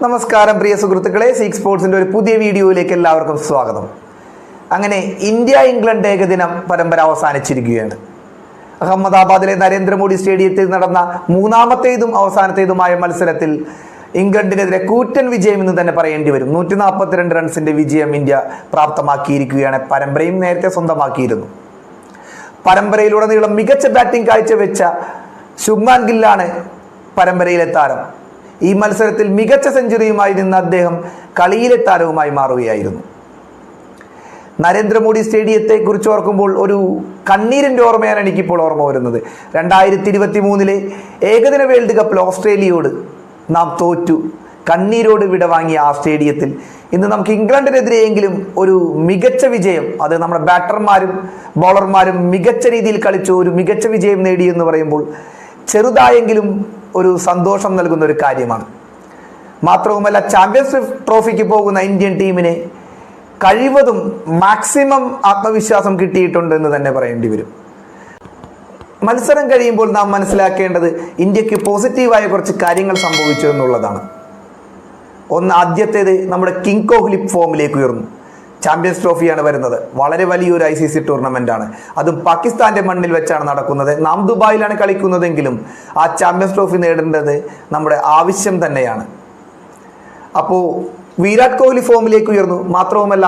നമസ്കാരം പ്രിയ സുഹൃത്തുക്കളെ. സീക്ക് സ്പോർട്സിന്റെ ഒരു പുതിയ വീഡിയോയിലേക്ക് എല്ലാവർക്കും സ്വാഗതം. അങ്ങനെ ഇന്ത്യ ഇംഗ്ലണ്ട് ഏകദിനം പരമ്പര അവസാനിച്ചിരിക്കുകയാണ്. അഹമ്മദാബാദിലെ നരേന്ദ്രമോദി സ്റ്റേഡിയത്തിൽ നടന്ന മൂന്നാമത്തേതും അവസാനത്തേതുമായ മത്സരത്തിൽ ഇംഗ്ലണ്ടിനെതിരെ കൂറ്റൻ വിജയം എന്ന് തന്നെ പറയേണ്ടി വരും. നൂറ്റി നാൽപ്പത്തിരണ്ട് റൺസിന്റെ വിജയം ഇന്ത്യ പ്രാപ്തമാക്കിയിരിക്കുകയാണ്. പരമ്പരയും നേരത്തെ സ്വന്തമാക്കിയിരുന്നു. പരമ്പരയിലുടനീളം മികച്ച ബാറ്റിംഗ് കാഴ്ചവെച്ച ശുഭ്മാൻ ഗില്ലാണ് പരമ്പരയിലെ താരം. ഈ മത്സരത്തിൽ മികച്ച സെഞ്ചുറിയുമായി നിന്ന് അദ്ദേഹം കളിയിലെ താരവുമായി മാറുകയായിരുന്നു. നരേന്ദ്രമോദി സ്റ്റേഡിയത്തെ കുറിച്ച് ഓർക്കുമ്പോൾ ഒരു കണ്ണീരിന്റെ ഓർമ്മയാണ് എനിക്കിപ്പോൾ ഓർമ്മ വരുന്നത്. രണ്ടായിരത്തി ഇരുപത്തി മൂന്നിലെ ഏകദിന വേൾഡ് കപ്പിൽ ഓസ്ട്രേലിയയോട് നാം തോറ്റു. കണ്ണീരോട് വിട വാങ്ങിയ ആ സ്റ്റേഡിയത്തിൽ ഇന്ന് നമുക്ക് ഇംഗ്ലണ്ടിനെതിരെയെങ്കിലും ഒരു മികച്ച വിജയം അത് നമ്മുടെ ബാറ്റർമാരും ബോളർമാരും മികച്ച രീതിയിൽ കളിച്ചു ഒരു മികച്ച വിജയം നേടി എന്ന് പറയുമ്പോൾ ചെറുതായെങ്കിലും ഒരു സന്തോഷം നൽകുന്ന ഒരു കാര്യമാണ്. മാത്രവുമല്ല ചാമ്പ്യൻസ് ട്രോഫിക്ക് പോകുന്ന ഇന്ത്യൻ ടീമിന് കഴിവതും മാക്സിമം ആത്മവിശ്വാസം കിട്ടിയിട്ടുണ്ട് എന്ന് തന്നെ പറയേണ്ടി വരും. മത്സരം കഴിയുമ്പോൾ നാം മനസ്സിലാക്കേണ്ടത് ഇന്ത്യയ്ക്ക് പോസിറ്റീവായ കുറച്ച് കാര്യങ്ങൾ സംഭവിച്ചു എന്നുള്ളതാണ്. ഒന്ന് ആദ്യത്തേത് നമ്മുടെ കിങ് കോഹ്ലി ഫോമിലേക്ക് ഉയർന്നു. ചാമ്പ്യൻസ് ട്രോഫിയാണ് വരുന്നത്. വളരെ വലിയൊരു ഐ സി സി ടൂർണമെന്റ് ആണ്. അതും പാകിസ്ഥാന്റെ മണ്ണിൽ വെച്ചാണ് നടക്കുന്നത്. നാം ദുബായിലാണ് കളിക്കുന്നതെങ്കിലും ആ ചാമ്പ്യൻസ് ട്രോഫി നേടേണ്ടത് നമ്മുടെ ആവശ്യം തന്നെയാണ്. അപ്പോൾ വിരാട് കോഹ്ലി ഫോമിലേക്ക് ഉയർന്നു. മാത്രവുമല്ല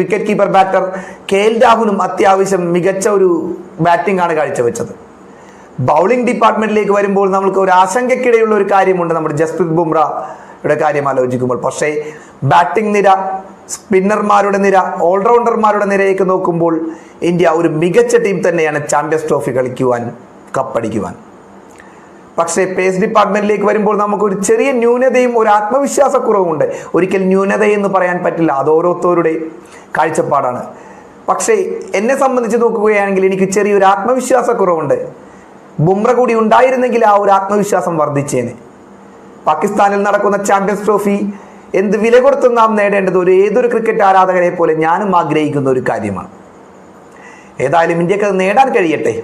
wicket keeper batter K L രാഹുലും അത്യാവശ്യം മികച്ച ഒരു ബാറ്റിംഗ് ആണ് കാഴ്ചവെച്ചത്. ബൗളിംഗ് ഡിപ്പാർട്ട്മെന്റിലേക്ക് വരുമ്പോൾ നമുക്ക് ഒരു ആശങ്കക്കിടയുള്ള ഒരു കാര്യമുണ്ട് നമ്മുടെ ജസ്പ്രീത് ബുംറയുടെ കാര്യം ആലോചിക്കുമ്പോൾ. പക്ഷേ ബാറ്റിംഗ് നിര സ്പിന്നർമാരുടെ നിര ഓൾറൗണ്ടർമാരുടെ നിരയൊക്കെ നോക്കുമ്പോൾ ഇന്ത്യ ഒരു മികച്ച ടീം തന്നെയാണ് ചാമ്പ്യൻസ് ട്രോഫി കളിക്കുവാൻ കപ്പടിക്കുവാൻ. പക്ഷേ പേസ് ഡിപ്പാർട്ട്മെന്റിലേക്ക് വരുമ്പോൾ നമുക്ക് ഒരു ചെറിയ ന്യൂനതയും ഒരു ആത്മവിശ്വാസക്കുറവുമുണ്ട്. ഒരിക്കൽ ന്യൂനത എന്ന് പറയാൻ പറ്റില്ല അത് ഓരോരുത്തരുടെ കാഴ്ചപ്പാടാണ്. പക്ഷേ എന്നെ സംബന്ധിച്ച് നോക്കുകയാണെങ്കിൽ എനിക്ക് ചെറിയൊരു ആത്മവിശ്വാസക്കുറവുണ്ട്. ബുംറ കൂടി ഉണ്ടായിരുന്നെങ്കിൽ ആ ഒരു ആത്മവിശ്വാസം വർദ്ധിച്ചേനെ. പാകിസ്ഥാനിൽ നടക്കുന്ന ചാമ്പ്യൻസ് ട്രോഫി എന്ത് വില കൊടുത്തും നാം നേടേണ്ടത് ഒരു ഏതൊരു ക്രിക്കറ്റ് ആരാധകരെ പോലെ ഞാനും ആഗ്രഹിക്കുന്ന ഒരു കാര്യമാണ്. ഏതായാലും ഇന്ത്യയ്ക്ക് അത് നേടാൻ കഴിയട്ടെ.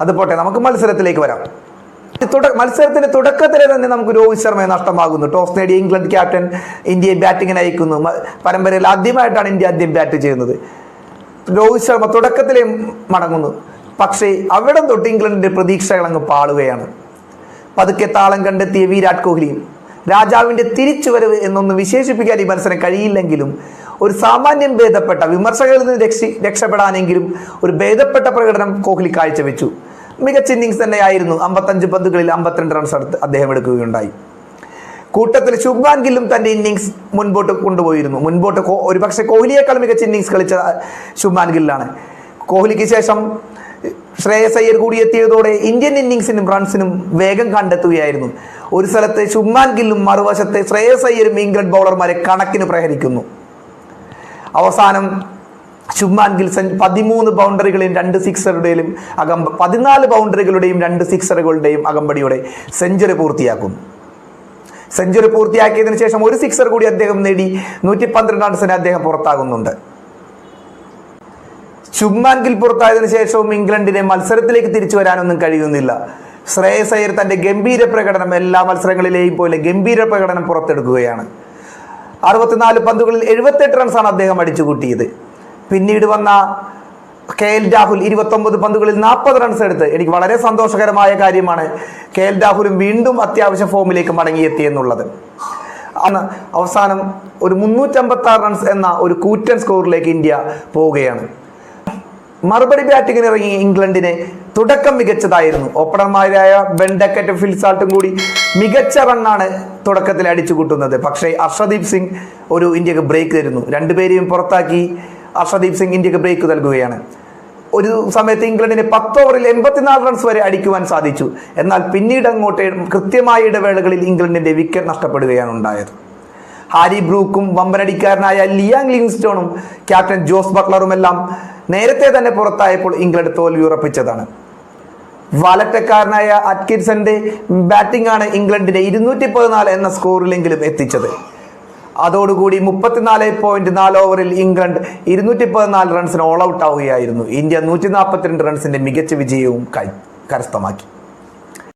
അത് പോട്ടെ നമുക്ക് മത്സരത്തിലേക്ക് വരാം. മത്സരത്തിന്റെ തുടക്കത്തിലെ തന്നെ നമുക്ക് രോഹിത് ശർമ്മയെ നഷ്ടമാകുന്നു. ടോസ് നേടിയ ഇംഗ്ലണ്ട് ക്യാപ്റ്റൻ ഇന്ത്യയെ ബാറ്റിങ്ങിന് അയക്കുന്നു. പരമ്പരയിൽ ആദ്യമായിട്ടാണ് ഇന്ത്യ ആദ്യം ബാറ്റ് ചെയ്യുന്നത്. രോഹിത് ശർമ്മ തുടക്കത്തിലേ മടങ്ങുന്നു. പക്ഷേ അവിടെ തൊട്ട് ഇംഗ്ലണ്ടിന്റെ പ്രതീക്ഷകൾ അങ്ങ് പാളുകയാണ്. പതുക്കെ താളം കണ്ടെത്തിയ വിരാട് കോഹ്ലിയും രാജാവിന്റെ തിരിച്ചുവരവ് എന്നൊന്ന് വിശേഷിപ്പിക്കാൻ ഈ മത്സരം കഴിയില്ലെങ്കിലും ഒരു സാമാന്യം ഭേദപ്പെട്ട വിമർശകരിൽ നിന്ന് രക്ഷി രക്ഷപ്പെടാനെങ്കിലും ഒരു ഭേദപ്പെട്ട പ്രകടനം കോഹ്ലി കാഴ്ചവെച്ചു. മികച്ച ഇന്നിങ്സ് തന്നെയായിരുന്നു അമ്പത്തഞ്ച് പന്തുകളിൽ അമ്പത്തിരണ്ട് റൺസ് അടുത്ത് അദ്ദേഹം എടുക്കുകയുണ്ടായി. കൂട്ടത്തിൽ ശുഭ്മാൻ ഗില്ലും തന്റെ ഇന്നിങ്സ് മുൻപോട്ട് കൊണ്ടുപോയിരുന്നു. മുൻപോട്ട് ഒരുപക്ഷെ കോഹ്ലിയേക്കാൾ മികച്ച ഇന്നിങ്സ് കളിച്ച ശുഭ്മാൻ ഗില്ലാണ്. കോഹ്ലിക്ക് ശേഷം ശ്രേയസ് അയ്യർ കൂടി എത്തിയതോടെ ഇന്ത്യൻ ഇന്നിങ്സിനും റൺസിനും വേഗം കണ്ടെത്തുകയായിരുന്നു. ഒരു സ്ഥലത്തെ ശുഭ്മാൻ ഗില്ലും മറുവശത്തെ ശ്രേയസ് അയ്യരും ഇംഗ്ലണ്ട് ബൗളർമാരെ കണക്കിന് പ്രഹരിക്കുന്നു. അവസാനം ശുഭ്മാൻ ഗിൽ സെൻ- പതിമൂന്ന് ബൗണ്ടറികളെയും രണ്ട് സിക്സറുടെയും അകമ്പ പതിനാല് ബൗണ്ടറികളുടെയും രണ്ട് സിക്സറുകളുടെയും അകമ്പടിയോടെ സെഞ്ചുറി പൂർത്തിയാക്കുന്നു. സെഞ്ചുറി പൂർത്തിയാക്കിയതിനു ശേഷം ഒരു സിക്സർ കൂടി അദ്ദേഹം നേടി. നൂറ്റി പന്ത്രണ്ട് റൺസിന് അദ്ദേഹം പുറത്താകുന്നുണ്ട്. ശുഭ്മാൻ ഗിൽ പുറത്തായതിനു ശേഷവും ഇംഗ്ലണ്ടിനെ മത്സരത്തിലേക്ക് തിരിച്ചു വരാനൊന്നും കഴിയുന്നില്ല. ശ്രേയസ് അയ്യർ തന്റെ ഗംഭീര പ്രകടനം എല്ലാ മത്സരങ്ങളിലെയും പോലെ ഗംഭീര പ്രകടനം പുറത്തെടുക്കുകയാണ്. അറുപത്തിനാല് പന്തുകളിൽ എഴുപത്തെട്ട് റൺസാണ് അദ്ദേഹം അടിച്ചുകൂട്ടിയത്. പിന്നീട് വന്ന കെ എൽ രാഹുൽ ഇരുപത്തൊമ്പത് പന്തുകളിൽ നാൽപ്പത് റൺസ് എടുത്ത് എനിക്ക് വളരെ സന്തോഷകരമായ കാര്യമാണ് കെ എൽ രാഹുലും വീണ്ടും അത്യാവശ്യ ഫോമിലേക്ക് മടങ്ങിയെത്തി എന്നുള്ളത്. അന്ന് അവസാനം ഒരു മുന്നൂറ്റമ്പത്തി റൺസ് എന്ന ഒരു കൂറ്റൻ സ്കോറിലേക്ക് ഇന്ത്യ പോവുകയാണ്. മറുപടി ബാറ്റിങ്ങിന് ഇറങ്ങി ഇംഗ്ലണ്ടിന് തുടക്കം മികച്ചതായിരുന്നു. ഓപ്പണർമാരായ ബെൻഡക്കറ്റ് ഫിൽസാൾട്ടും കൂടി മികച്ച റണ്ണാണ് തുടക്കത്തിൽ അടിച്ചു കൂട്ടുന്നത് പക്ഷേ അർഷദീപ് സിംഗ് ഒരു ഇന്ത്യയ്ക്ക് ബ്രേക്ക് തരുന്നു. രണ്ടുപേരെയും പുറത്താക്കി അർഷദീപ് സിംഗ് ഇന്ത്യയ്ക്ക് ബ്രേക്ക് നൽകുകയാണ്. ഒരു സമയത്ത് ഇംഗ്ലണ്ടിന് പത്ത് ഓവറിൽ എൺപത്തിനാല് റൺസ് വരെ അടിക്കുവാൻ സാധിച്ചു. എന്നാൽ പിന്നീട് അങ്ങോട്ട് കൃത്യമായ ഇടവേളകളിൽ ഇംഗ്ലണ്ടിന്റെ വിക്കറ്റ് നഷ്ടപ്പെടുകയാണ് ഉണ്ടായത്. ഹാരി ബ്രൂക്കും വമ്പനടിക്കാരനായ ലിയാങ് ലിങ്സ്റ്റോണും ക്യാപ്റ്റൻ ജോസ് ബട്ട്ലറുമെല്ലാം നേരത്തെ തന്നെ പുറത്തായപ്പോൾ ഇംഗ്ലണ്ട് തോൽവി ഉറപ്പിച്ചതാണ്. വാലറ്റക്കാരനായ അറ്റ്കിൻസന്റെ ബാറ്റിംഗ് ആണ് ഇംഗ്ലണ്ടിനെ ഇരുന്നൂറ്റി പതിനാല് എന്ന സ്കോറിലെങ്കിലും എത്തിച്ചത്. അതോടുകൂടി മുപ്പത്തിനാല് പോയിന്റ് നാല് ഓവറിൽ ഇംഗ്ലണ്ട് ഇരുന്നൂറ്റി പതിനാല് റൺസിന് ഓൾ ഔട്ട് ആവുകയായിരുന്നു. ഇന്ത്യ നൂറ്റി നാൽപ്പത്തിരണ്ട് റൺസിന്റെ മികച്ച വിജയവും കരസ്ഥമാക്കി.